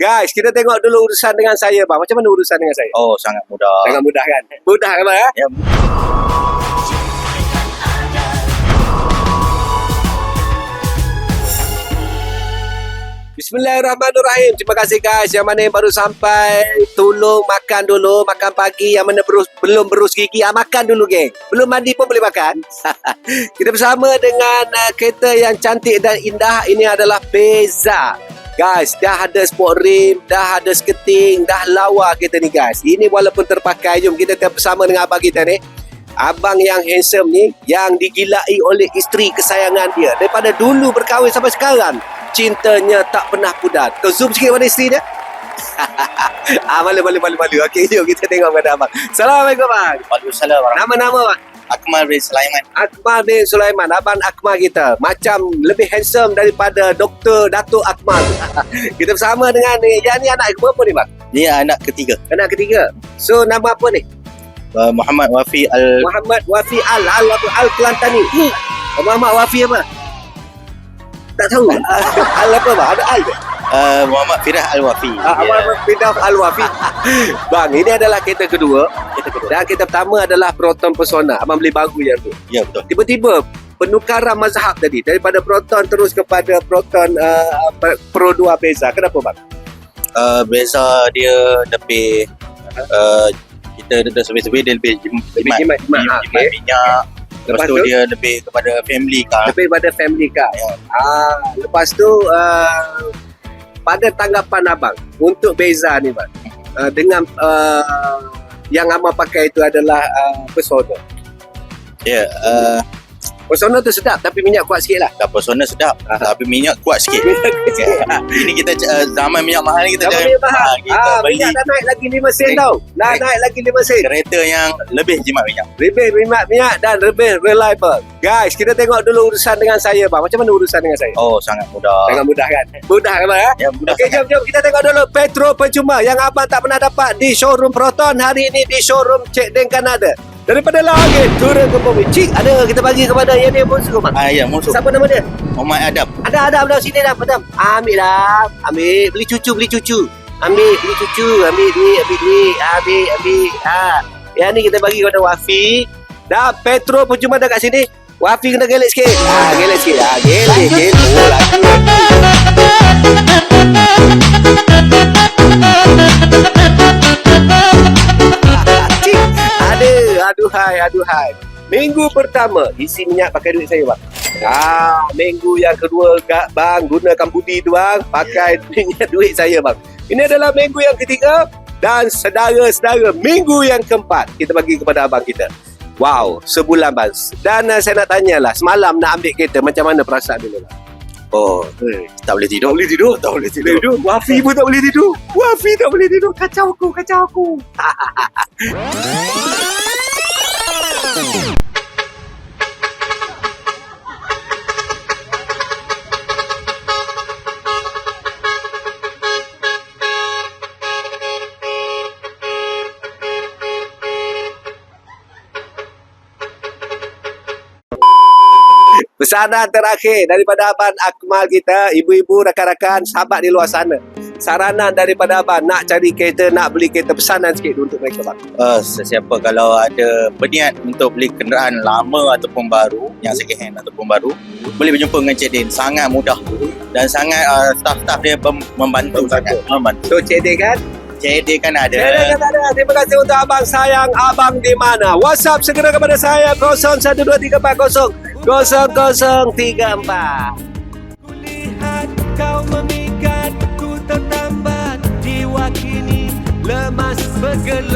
Guys, kita tengok dulu urusan dengan saya bang. Macam mana urusan dengan saya? Oh, sangat mudah. Sangat mudah kan? Mudah kan bang? Ya? Ya, Bismillahirrahmanirrahim. Terima kasih guys yang mana yang baru sampai. Tolong makan dulu, makan pagi. Yang mana berus, belum berus gigi, ah, makan dulu geng. Belum mandi pun boleh makan. Kita bersama dengan uh, kereta yang cantik dan indah. Ini adalah Beza. Guys, dah ada sport rim, dah ada skating, dah lawa kita ni guys. Ini walaupun terpakai, jom kita bersama dengan abang kita ni. Abang yang handsome ni, yang digilai oleh isteri kesayangan dia. Daripada dulu berkahwin sampai sekarang, cintanya tak pernah pudar. Kau zoom sikit pada isteri dia. ah, malu, malu, malu, malu. Okey, jom kita tengok pada abang. Assalamualaikum bang. Waalaikumsalam. Nama-nama bang. Akmal bin Sulaiman. Akmal bin Sulaiman, abang Akmal kita. Macam lebih handsome daripada Dr. Datuk Akmal. kita bersama dengan ni. Yang ni anak berapa ni bang? Dia anak ketiga. Anak ketiga. So nama apa ni? Uh, Muhammad Wafi Al Muhammad Wafi Al Al apa? Al Kelantani. Hmm. Muhammad Wafi apa? Tak tahu. Al apa bang? Ada Al ke? Uh, Muhammad Firah Al Wafi. Ah, Muhammad Fidaf Al Wafi. bang, ini adalah kereta kedua. Kita kedua. Dan kereta pertama adalah Proton Persona. Abang beli baru yang tu. Ya, betul. Tiba-tiba penukaran mazhab tadi daripada Proton terus kepada Proton uh, Pro 2 Beza. Kenapa bang? Uh, beza dia lebih uh, kita dah sebut-sebut dia lebih jimat, jimat, jimat. Ah, jimat okey. minyak. Lepas, Lepas tu, tu? dia lebih kepada family car. Lebih pada family car. Ya. Ah, lepas tu uh, pada tanggapan abang untuk Beza ni bang. Uh, dengan uh, yang abang pakai itu adalah uh, Persona. Ya, uh, Persona tu sedap tapi minyak kuat sikit lah. dah persona sedap. Aha. Tapi minyak kuat sikit. sikit. Ini kita uh, zaman minyak mahal ni kita Zaman jangan- minyak mahal. Ah, kita Ah, beli minyak dah naik lagi 5 sen tau. Dah Kereta- naik lagi 5 sen. kereta yang lebih jimat minyak. Lebih minyak minyak dan lebih reliable. Guys, kita tengok dulu urusan dengan saya bang. Macam mana urusan dengan saya? Oh, sangat mudah. Sangat mudah kan? Mudah kan bang? Ya? Mudah Okey, jom, jom. Kita tengok dulu Petro Percuma yang abang tak pernah dapat di showroom Proton. Hari ini di showroom Cik Den Kanada. Daripada langit turun ke bumi. Cik, ada kita bagi kepada yang dia musuh bang. Ah, ya, musuh. Siapa nama dia? Muhammad Adam. Ada, ada, ada. Sini dah, padam. Ambil dah. Ambil. Beli cucu, beli cucu. Ambil, beli cucu. Ambil duit, ambil duit. Ambil, ambil. Ha. Yang ni kita bagi kepada Wafi. Dah, Petro Percuma dah kat sini. Wafi kena gelek sikit. Ha, gelek sikit. Ha, gelek, gelek. Oh, lagi. Aduhai. Minggu pertama isi minyak pakai duit saya bang. Ah, minggu yang kedua gak bang gunakan budi tu bang pakai minyak duit saya bang. Ini adalah minggu yang ketiga dan sedara-sedara minggu yang keempat kita bagi kepada abang kita. Wow, sebulan bang. Dan uh, saya nak tanyalah semalam nak ambil kereta macam mana perasaan dulu bang? Oh, tak boleh tidur. Tak boleh tidur, tak boleh tidur. tidur. Wafi pun tak boleh tidur. Wafi tak boleh tidur. Kacau aku, kacau aku. Pesanan terakhir daripada Abang Akmal kita, ibu-ibu, rakan-rakan, sahabat di luar sana. Saranan daripada Abang nak cari kereta, nak beli kereta, pesanan sikit untuk mereka bang. Uh, sesiapa kalau ada berniat untuk beli kenderaan lama ataupun baru, yang second hand ataupun baru, boleh berjumpa dengan Cik Din. Sangat mudah dan sangat uh, staff-staff dia mem- membantu sangat. Membantu. So, Cik Din kan? Din kan ada. Cik Din kan ada. Terima kasih untuk Abang sayang. Abang di mana? WhatsApp segera kepada saya 012340 0034. Kulihat kau memikat Ku tertambat Jiwa kini lemas bergelora